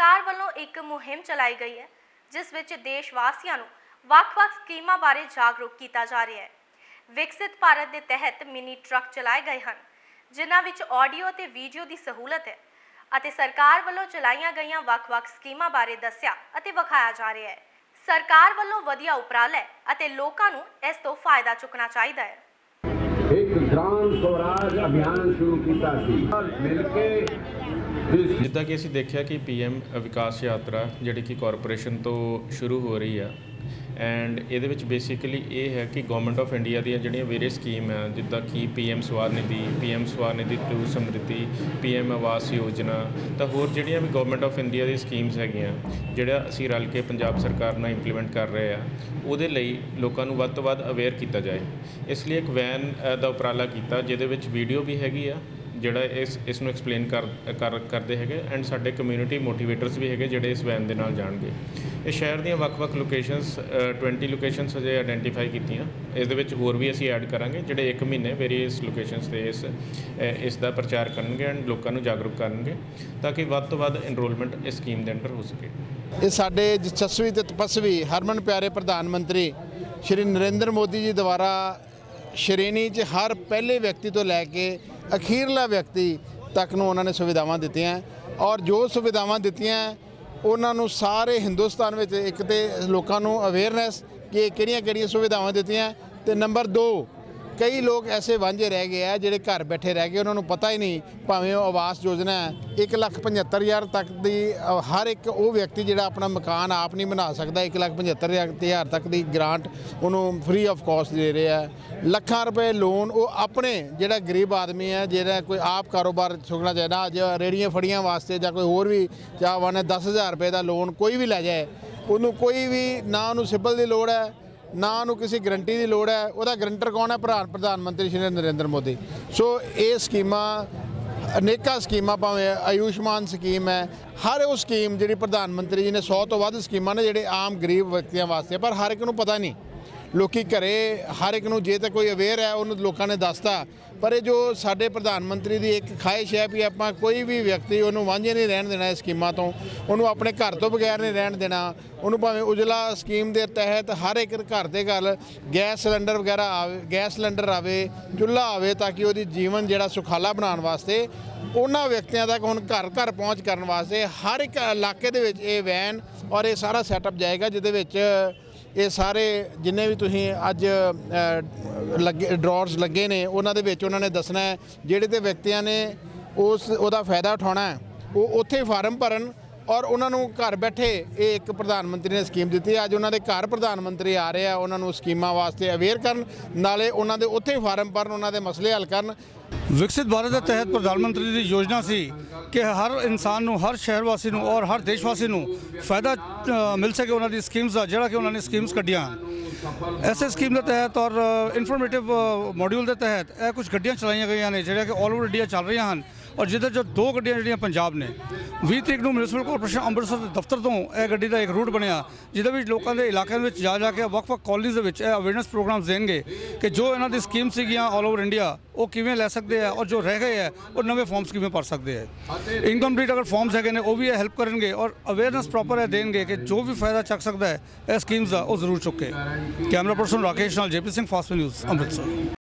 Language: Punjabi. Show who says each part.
Speaker 1: ਸਰਕਾਰ ਵੱਲੋਂ ਇੱਕ ਮੁਹਿੰਮ ਚਲਾਈ ਗਈ ਹੈ, ਜਿਸ ਵਿੱਚ ਦੇਸ਼ ਵਾਸੀਆਂ ਨੂੰ ਵੱਖ-ਵੱਖ ਸਕੀਮਾਂ ਬਾਰੇ ਜਾਗਰੂਕ ਕੀਤਾ ਜਾ ਰਿਹਾ ਹੈ। ਵਿਕਸਿਤ ਭਾਰਤ ਦੇ ਤਹਿਤ ਮਿਨੀ ਟਰੱਕ ਚਲਾਏ ਗਏ ਹਨ, ਜਿਨ੍ਹਾਂ ਵਿੱਚ ਆਡੀਓ ਤੇ ਵੀਡੀਓ ਦੀ ਸਹੂਲਤ ਹੈ ਅਤੇ ਸਰਕਾਰ ਵੱਲੋਂ ਚਲਾਈਆਂ ਗਈਆਂ ਵੱਖ-ਵੱਖ ਸਕੀਮਾਂ ਬਾਰੇ ਦੱਸਿਆ ਅਤੇ ਵਿਖਾਇਆ ਜਾ ਰਿਹਾ ਹੈ। ਸਰਕਾਰ ਵੱਲੋਂ ਵਧੀਆ ਉਪਰਾਲਾ ਹੈ ਅਤੇ ਲੋਕਾਂ ਨੂੰ ਇਸ ਤੋਂ ਫਾਇਦਾ ਚੁੱਕਣਾ ਚਾਹੀਦਾ ਹੈ।
Speaker 2: ਇੱਕ ਗ੍ਰਾਮ ਸਵਰਾਜ ਅਭਿਆਨ ਸ਼ੁਰੂ ਕੀਤਾ ਸੀ। ਮਿਲ ਕੇ
Speaker 3: ਜਿੱਦਾਂ ਕਿ ਅਸੀਂ ਦੇਖਿਆ ਕਿ ਪੀਐਮ ਵਿਕਾਸ ਯਾਤਰਾ ਜਿਹੜੀ ਕਿ ਕਾਰਪੋਰੇਸ਼ਨ ਤੋਂ ਸ਼ੁਰੂ ਹੋ ਰਹੀ ਆ ਐਂਡ ਇਹਦੇ ਵਿੱਚ ਬੇਸਿਕਲੀ ਇਹ ਹੈ ਕਿ ਗਵਰਨਮੈਂਟ ਆਫ ਇੰਡੀਆ ਦੀਆਂ ਜਿਹੜੀਆਂ ਵੇਰੇ ਸਕੀਮ ਆ, ਜਿੱਦਾਂ ਕਿ ਪੀਐਮ ਸਵਾਰ ਨਿਧੀ, ਪੀਐਮ ਸਵਾਰ ਨਿਧੀ to Smriti PM Awas Yojana, ਤਾਂ ਹੋਰ ਜਿਹੜੀਆਂ ਵੀ ਗਵਰਨਮੈਂਟ ਆਫ ਇੰਡੀਆ ਦੀ ਸਕੀਮਸ ਹੈਗੀਆਂ, ਜਿਹੜਾ ਅਸੀਂ ਰਲ ਕੇ ਪੰਜਾਬ ਸਰਕਾਰ ਨਾਲ ਇੰਪਲੀਮੈਂਟ ਕਰ ਰਹੇ ਆ, ਉਹਦੇ ਲਈ ਲੋਕਾਂ ਨੂੰ ਵੱਧ ਤੋਂ ਵੱਧ ਅਵੇਅਰ ਕੀਤਾ ਜਾਏ। ਇਸ ਲਈ ਇੱਕ ਵੈਨ ਦਾ ਉਪਰਾਲਾ ਕੀਤਾ, ਜਿਹਦੇ ਵਿੱਚ ਵੀਡੀਓ ਵੀ ਹੈਗੀ ਆ ਜਿਹੜਾ ਇਸ ਇਸ ਨੂੰ ਐਕਸਪਲੇਨ ਕਰ ਕਰ, ਕਰਦੇ ਹੈਗੇ ਐਂਡ ਸਾਡੇ ਕਮਿਊਨਿਟੀ ਮੋਟੀਵੇਟਰਸ ਵੀ ਹੈਗੇ ਜਿਹੜੇ ਇਸ ਵੈਨ ਦੇ ਨਾਲ ਜਾਣਗੇ। ਇਹ ਸ਼ਹਿਰ ਦੀਆਂ ਵੱਖ-ਵੱਖ ਲੋਕੇਸ਼ਨਸ 20 ਲੋਕੇਸ਼ਨਸ ਅਜੇ ਆਇਡੈਂਟੀਫਾਈ ਕੀਤੀਆਂ। ਇਸ ਦੇ ਵਿੱਚ ਹੋਰ ਵੀ ਅਸੀਂ ਐਡ ਕਰਾਂਗੇ ਜਿਹੜੇ ਇੱਕ ਮਹੀਨੇ ਵੇਰੀਅਸ ਲੋਕੇਸ਼ਨਸ ਤੇ ਇਸ ਇਸ ਦਾ ਪ੍ਰਚਾਰ ਕਰਨਗੇ ਐਂਡ ਲੋਕਾਂ ਨੂੰ ਜਾਗਰੂਕ ਕਰਨਗੇ ਤਾਂ ਕਿ ਵੱਧ ਤੋਂ ਵੱਧ ਐਨਰੋਲਮੈਂਟ ਇਸ ਸਕੀਮ ਦੇ ਅੰਡਰ ਹੋ ਸਕੇ।
Speaker 4: ਇਹ ਸਾਡੇ ਜਸਸਵੀ ਤੇ ਤਪਸਵੀ ਹਰਮਨ ਪਿਆਰੇ ਪ੍ਰਧਾਨ ਮੰਤਰੀ ਸ਼੍ਰੀ ਨਰਿੰਦਰ ਮੋਦੀ ਜੀ ਦੁਆਰਾ ਸ਼੍ਰੇਣੀ 'ਚ ਹਰ ਪਹਿਲੇ ਵਿਅਕਤੀ ਤੋਂ ਲੈ ਕੇ ਅਖੀਰਲਾ ਵਿਅਕਤੀ ਤੱਕ ਨੂੰ ਉਹਨਾਂ ਨੇ ਸੁਵਿਧਾਵਾਂ ਦਿੱਤੀਆਂ। ਔਰ ਜੋ ਸੁਵਿਧਾਵਾਂ ਦਿੱਤੀਆਂ, ਉਹਨਾਂ ਨੂੰ ਸਾਰੇ ਹਿੰਦੁਸਤਾਨ ਵਿੱਚ ਇੱਕ ਤੇ ਲੋਕਾਂ ਨੂੰ ਅਵੇਅਰਨੈਸ ਕਿ ਕਿਹੜੀਆਂ-ਕਿਹੜੀਆਂ ਸੁਵਿਧਾਵਾਂ ਦਿੱਤੀਆਂ। ਤੇ ਨੰਬਰ 2 ਕਈ ਲੋਕ ਐਸੇ ਵਾਂਝੇ ਰਹਿ ਗਏ ਆ ਜਿਹੜੇ ਘਰ ਬੈਠੇ ਰਹਿ ਗਏ, ਉਹਨਾਂ ਨੂੰ ਪਤਾ ਹੀ ਨਹੀਂ ਭਾਵੇਂ ਉਹ ਆਵਾਸ ਯੋਜਨਾ ਹੈ। 175000 ਤੱਕ ਦੀ ਹਰ ਇੱਕ ਉਹ ਵਿਅਕਤੀ ਜਿਹੜਾ ਆਪਣਾ ਮਕਾਨ ਆਪ ਨਹੀਂ ਬਣਾ ਸਕਦਾ 175000 ਤੱਕ ਦੀ ਗ੍ਰਾਂਟ ਉਹਨੂੰ ਫ੍ਰੀ ਆਫ ਕਾਸਟ ਦੇ ਰਿਹਾ ਲੱਖਾਂ ਰੁਪਏ ਲੋਨ ਉਹ ਆਪਣੇ ਜਿਹੜਾ ਗਰੀਬ ਆਦਮੀ ਹੈ, ਜਿਹੜਾ ਕੋਈ ਆਪ ਕਾਰੋਬਾਰ ਚੁੱਕਣਾ ਚਾਹੀਦਾ ਅੱਜ ਰੇੜੀਆਂ ਫੜੀਆਂ ਵਾਸਤੇ ਜਾਂ ਕੋਈ ਹੋਰ ਵੀ ਚਾਹਵਾਨ ਹੈ 10000 ਰੁਪਏ ਦਾ ਲੋਨ ਕੋਈ ਵੀ ਲੈ ਜਾਏ, ਉਹਨੂੰ ਕੋਈ ਵੀ ਨਾ ਉਹਨੂੰ ਸਿਬਲ ਦੀ ਲੋੜ ਹੈ ਨਾ ਉਹਨੂੰ ਕਿਸੇ ਗਰੰਟੀ ਦੀ ਲੋੜ ਹੈ, ਉਹਦਾ ਗਰੰਟਰ ਕੌਣ ਹੈ? ਪ੍ਰਧਾਨ ਪ੍ਰਧਾਨ ਮੰਤਰੀ ਸ਼੍ਰੀ ਨਰਿੰਦਰ ਮੋਦੀ। ਸੋ ਇਹ ਸਕੀਮਾਂ, ਅਨੇਕਾਂ ਸਕੀਮਾਂ ਭਾਵੇਂ ਆਯੁਸ਼ਮਾਨ ਸਕੀਮ ਹੈ, ਹਰ ਉਹ ਸਕੀਮ ਜਿਹੜੀ ਪ੍ਰਧਾਨ ਮੰਤਰੀ ਜੀ ਨੇ 100 ਤੋਂ ਵੱਧ ਸਕੀਮਾਂ ਨੇ ਜਿਹੜੇ ਆਮ ਗਰੀਬ ਵਿਅਕਤੀਆਂ ਵਾਸਤੇ, ਪਰ ਹਰ ਇੱਕ ਨੂੰ ਪਤਾ ਨਹੀਂ। ਲੋਕੀ ਘਰੇ ਹਰ ਇੱਕ ਨੂੰ ਜੇ ਤਾਂ ਕੋਈ ਅਵੇਅਰ ਹੈ, ਉਹਨੂੰ ਲੋਕਾਂ ਨੇ ਦੱਸਤਾ। ਪਰ ਇਹ ਜੋ ਸਾਡੇ ਪ੍ਰਧਾਨ ਮੰਤਰੀ ਦੀ ਇੱਕ ਖਾਹਿਸ਼ ਹੈ ਵੀ ਆਪਾਂ ਕੋਈ ਵੀ ਵਿਅਕਤੀ ਉਹਨੂੰ ਵਾਂਝੇ ਨਹੀਂ ਰਹਿਣ ਦੇਣਾ ਇਹ ਸਕੀਮਾਂ ਤੋਂ। ਉਹਨੂੰ ਆਪਣੇ ਘਰ ਤੋਂ ਬਗੈਰ ਨਹੀਂ ਰਹਿਣ ਦੇਣਾ। ਉਹਨੂੰ ਭਾਵੇਂ ਉਜਲਾ ਸਕੀਮ ਦੇ ਤਹਿਤ ਹਰ ਇੱਕ ਘਰ ਦੇ ਘਰ ਗੈਸ ਸਿਲੰਡਰ ਵਗੈਰਾ ਆਵੇ, ਗੈਸ ਸਿਲੰਡਰ ਆਵੇ, ਚੁੱਲ੍ਹਾ ਆਵੇ ਤਾਂ ਕਿ ਉਹਦੀ ਜੀਵਨ ਜਿਹੜਾ ਸੁਖਾਲਾ ਬਣਾਉਣ ਵਾਸਤੇ ਉਹਨਾਂ ਵਿਅਕਤੀਆਂ ਤੱਕ ਹੁਣ ਘਰ ਘਰ ਪਹੁੰਚ ਕਰਨ ਵਾਸਤੇ ਹਰ ਇੱਕ ਇਲਾਕੇ ਦੇ ਵਿੱਚ ਇਹ ਵੈਨ ਔਰ ਇਹ ਸਾਰਾ ਸੈਟਅਪ ਜਾਏਗਾ, ਜਿਹਦੇ ਵਿੱਚ ਇਹ ਸਾਰੇ ਜਿੰਨੇ ਵੀ ਤੁਸੀਂ ਅੱਜ ਲੱਗੇ, ਡਰਾਅਰਸ ਲੱਗੇ ਨੇ, ਉਹਨਾਂ ਦੇ ਵਿੱਚ ਉਹਨਾਂ ਨੇ ਦੱਸਣਾ ਹੈ, ਜਿਹੜੇ ਤੇ ਵਿਅਕਤੀਆਂ ਨੇ ਉਸ, ਉਹਦਾ ਫਾਇਦਾ ਉਠਾਉਣਾ ਹੈ, ਉਹ ਉੱਥੇ ਫਾਰਮ ਭਰਨ ਔਰ ਉਹਨਾਂ ਨੂੰ ਘਰ ਬੈਠੇ ਇਹ ਇੱਕ ਪ੍ਰਧਾਨ ਮੰਤਰੀ ਨੇ ਸਕੀਮ ਦਿੱਤੀ ਅੱਜ ਉਹਨਾਂ ਦੇ ਘਰ ਪ੍ਰਧਾਨ ਮੰਤਰੀ ਆ ਰਹੇ ਆ, ਉਹਨਾਂ ਨੂੰ ਸਕੀਮਾਂ ਵਾਸਤੇ ਅਵੇਅਰ ਕਰਨ, ਨਾਲੇ ਉਹਨਾਂ ਦੇ ਉੱਥੇ ਫਾਰਮ ਭਰਨ, ਉਹਨਾਂ ਦੇ ਮਸਲੇ ਹੱਲ ਕਰਨ।
Speaker 5: ਵਿਕਸਿਤ ਭਾਰਤ ਦੇ ਤਹਿਤ ਪ੍ਰਧਾਨ ਮੰਤਰੀ ਦੀ ਯੋਜਨਾ ਸੀ ਕਿ ਹਰ ਇਨਸਾਨ ਨੂੰ, ਹਰ ਸ਼ਹਿਰ ਵਾਸੀ ਨੂੰ ਔਰ ਹਰ ਦੇਸ਼ ਵਾਸੀ ਨੂੰ ਫਾਇਦਾ ਮਿਲ ਸਕੇ ਉਹਨਾਂ ਦੀ ਸਕੀਮਸ ਦਾ, ਜਿਹੜਾ ਕਿ ਉਹਨਾਂ ਨੇ ਸਕੀਮਸ ਕੱਢੀਆਂ ਹਨ। ਐਸੇ ਸਕੀਮ ਦੇ ਤਹਿਤ ਔਰ ਇਨਫੋਰਮੇਟਿਵ ਮੋਡਿਊਲ ਦੇ ਤਹਿਤ ਇਹ ਕੁਝ ਗੱਡੀਆਂ ਚਲਾਈਆਂ ਗਈਆਂ ਨੇ ਜਿਹੜੀਆਂ ਕਿ ਆਲ ਓਵਰ ਇੰਡੀਆ ਚੱਲ ਰਹੀਆਂ ਹਨ ਔਰ ਜਿਹਦੇ ਜੋ ਦੋ ਗੱਡੀਆਂ ਜਿਹੜੀਆਂ ਪੰਜਾਬ ਨੇ 20 ਤਰੀਕ ਨੂੰ ਮਿਊਨਿਸਪਲ ਕਾਰਪੋਰੇਸ਼ਨ ਅੰਮ੍ਰਿਤਸਰ ਦੇ ਦਫ਼ਤਰ ਤੋਂ ਇਹ ਗੱਡੀ ਦਾ ਇੱਕ ਰੂਟ ਬਣਿਆ, ਜਿਹਦੇ ਵਿੱਚ ਲੋਕਾਂ ਦੇ ਇਲਾਕਿਆਂ ਵਿੱਚ ਜਾ ਜਾ ਕੇ ਵੱਖ-ਵੱਖ ਕਾਲਨੀਜ਼ ਦੇ ਵਿੱਚ ਇਹ ਅਵੇਅਰਨੈਸ ਪ੍ਰੋਗਰਾਮਸ ਦੇਣਗੇ ਕਿ ਜੋ ਇਹਨਾਂ ਦੀ ਸਕੀਮ ਸੀਗੀਆਂ ਆਲ ਓਵਰ ਇੰਡੀਆ ਉਹ ਕਿਵੇਂ ਲੈ ਸਕਦੇ ਆ ਔਰ ਜੋ ਰਹਿ ਗਏ ਆ, ਉਹ ਨਵੇਂ ਫਾਰਮਸ ਕਿਵੇਂ ਭਰ ਸਕਦੇ ਆ। ਇਨਕੰਪਲੀਟ ਅਗਰ ਫਾਰਮਸ ਹੈਗੇ ਨੇ, ਉਹ ਵੀ ਇਹ ਹੈਲਪ ਕਰਨਗੇ ਔਰ ਅਵੇਅਰਨੈਸ ਪ੍ਰੋਪਰ ਹੈ ਦੇਣਗੇ ਕਿ ਜੋ ਵੀ ਫਾਇਦਾ ਚੱਕ ਸਕਦਾ ਹੈ, ਇਹ ਸਕੀਮਸ ਦਾ ਉਹ ਜ਼ਰੂਰ ਚੁੱਕੇ। ਕੈਮਰਾ ਪਰਸਨ ਰਾਕੇਸ਼ ਨਾਲ JP Singh fast news Amritsar.